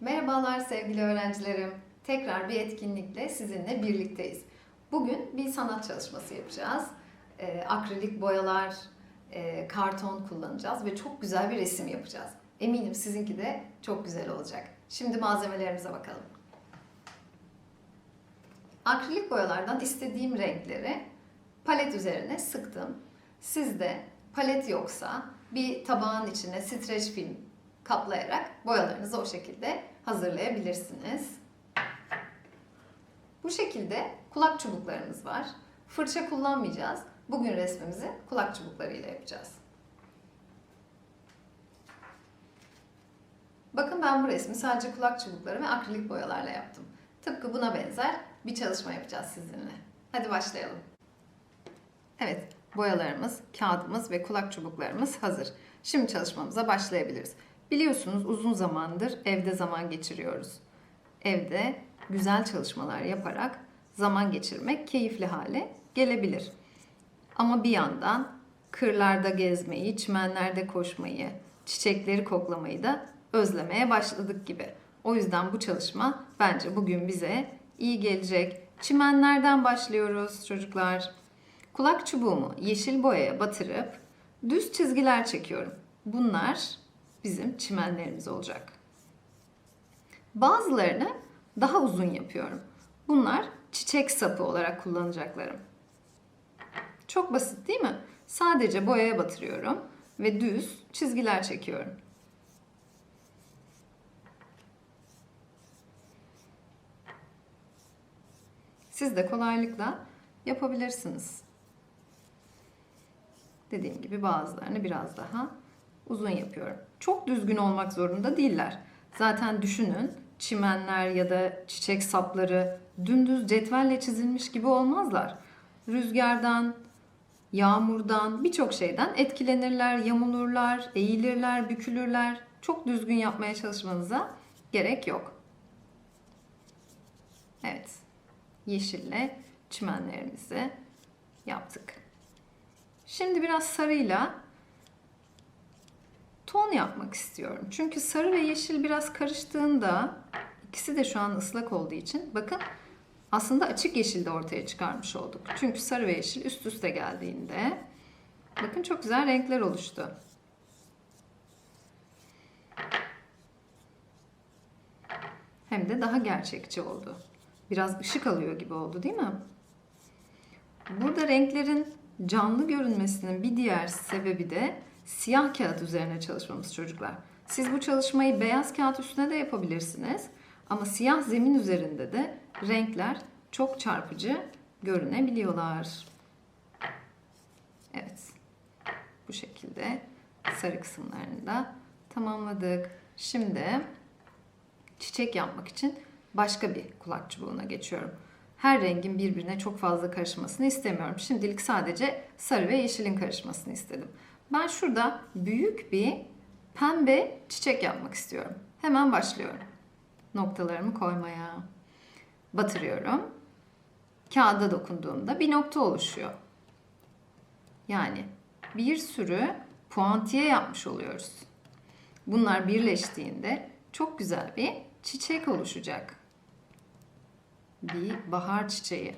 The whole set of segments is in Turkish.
Merhabalar sevgili öğrencilerim. Tekrar bir etkinlikle sizinle birlikteyiz. Bugün bir sanat çalışması yapacağız. Ee, akrilik boyalar, e, karton kullanacağız ve çok güzel bir resim yapacağız. Eminim sizinki de çok güzel olacak. Şimdi malzemelerimize bakalım. Akrilik boyalardan istediğim renkleri palet üzerine sıktım. Sizde palet yoksa bir tabağın içine streç film kaplayarak boyalarınızı o şekilde hazırlayabilirsiniz. Bu şekilde kulak çubuklarımız var. Fırça kullanmayacağız. Bugün resmimizi kulak çubuklarıyla yapacağız. Bakın ben bu resmi sadece kulak çubukları ve akrilik boyalarla yaptım. Tıpkı buna benzer bir çalışma yapacağız sizinle. Hadi başlayalım. Evet, boyalarımız, kağıdımız ve kulak çubuklarımız hazır. Şimdi çalışmamıza başlayabiliriz. Biliyorsunuz uzun zamandır evde zaman geçiriyoruz. Evde güzel çalışmalar yaparak zaman geçirmek keyifli hale gelebilir. Ama bir yandan kırlarda gezmeyi, çimenlerde koşmayı, çiçekleri koklamayı da özlemeye başladık gibi. O yüzden bu çalışma bence bugün bize iyi gelecek. Çimenlerden başlıyoruz çocuklar. Kulak çubuğumu yeşil boyaya batırıp düz çizgiler çekiyorum. Bunlar bizim çimenlerimiz olacak. Bazılarını daha uzun yapıyorum. Bunlar çiçek sapı olarak kullanacaklarım. Çok basit değil mi? Sadece boyaya batırıyorum ve düz çizgiler çekiyorum. Siz de kolaylıkla yapabilirsiniz. Dediğim gibi bazılarını biraz daha uzun yapıyorum. Çok düzgün olmak zorunda değiller. Zaten düşünün çimenler ya da çiçek sapları dümdüz cetvelle çizilmiş gibi olmazlar. Rüzgardan, yağmurdan, birçok şeyden etkilenirler, yamulurlar, eğilirler, bükülürler. Çok düzgün yapmaya çalışmanıza gerek yok. Evet. Yeşille çimenlerimizi yaptık. Şimdi biraz sarıyla ton yapmak istiyorum. Çünkü sarı ve yeşil biraz karıştığında ikisi de şu an ıslak olduğu için bakın aslında açık yeşil de ortaya çıkarmış olduk. Çünkü sarı ve yeşil üst üste geldiğinde bakın çok güzel renkler oluştu. Hem de daha gerçekçi oldu. Biraz ışık alıyor gibi oldu değil mi? Burada renklerin canlı görünmesinin bir diğer sebebi de siyah kağıt üzerine çalışmamız çocuklar. Siz bu çalışmayı beyaz kağıt üstüne de yapabilirsiniz. Ama siyah zemin üzerinde de renkler çok çarpıcı görünebiliyorlar. Evet. Bu şekilde sarı kısımlarını da tamamladık. Şimdi çiçek yapmak için başka bir kulak çubuğuna geçiyorum. Her rengin birbirine çok fazla karışmasını istemiyorum. Şimdilik sadece sarı ve yeşilin karışmasını istedim. Ben şurada büyük bir pembe çiçek yapmak istiyorum. Hemen başlıyorum. Noktalarımı koymaya. Batırıyorum. Kağıda dokunduğumda bir nokta oluşuyor. Yani bir sürü puantiye yapmış oluyoruz. Bunlar birleştiğinde çok güzel bir çiçek oluşacak. Bir bahar çiçeği.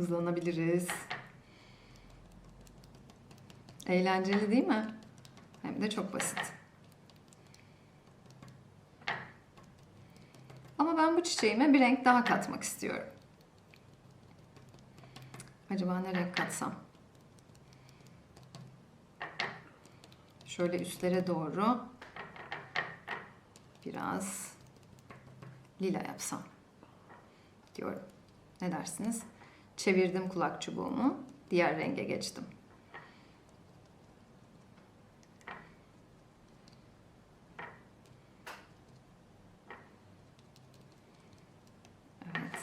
Hızlanabiliriz. Eğlenceli değil mi? Hem de çok basit. Ama ben bu çiçeğime bir renk daha katmak istiyorum. Acaba ne renk katsam? Şöyle üstlere doğru biraz lila yapsam diyorum. Ne dersiniz? Çevirdim kulak çubuğumu. Diğer renge geçtim. Evet.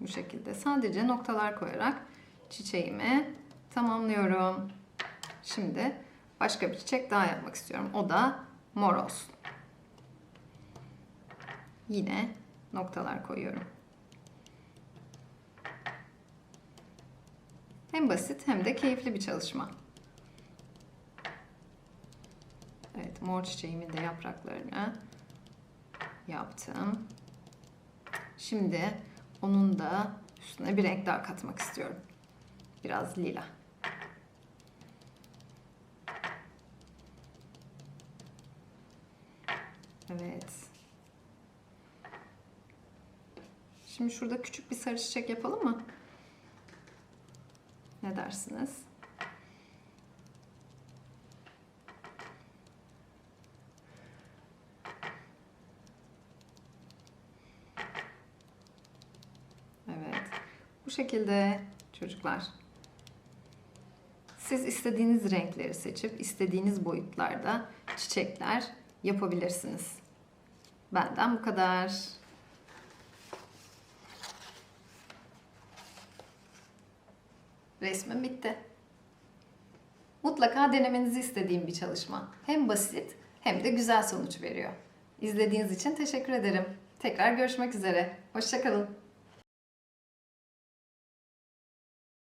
Bu şekilde sadece noktalar koyarak çiçeğimi tamamlıyorum. Şimdi başka bir çiçek daha yapmak istiyorum. O da mor olsun. Yine noktalar koyuyorum. Hem basit hem de keyifli bir çalışma. Evet, mor çiçeğimin de yapraklarını yaptım. Şimdi onun da üstüne bir renk daha katmak istiyorum. Biraz lila. Evet. Şimdi şurada küçük bir sarı çiçek yapalım mı? Ne dersiniz? Evet. Bu şekilde çocuklar. Siz istediğiniz renkleri seçip istediğiniz boyutlarda çiçekler yapabilirsiniz. Benden bu kadar. Resmim bitti. Mutlaka denemenizi istediğim bir çalışma. Hem basit hem de güzel sonuç veriyor. İzlediğiniz için teşekkür ederim. Tekrar görüşmek üzere. Hoşçakalın.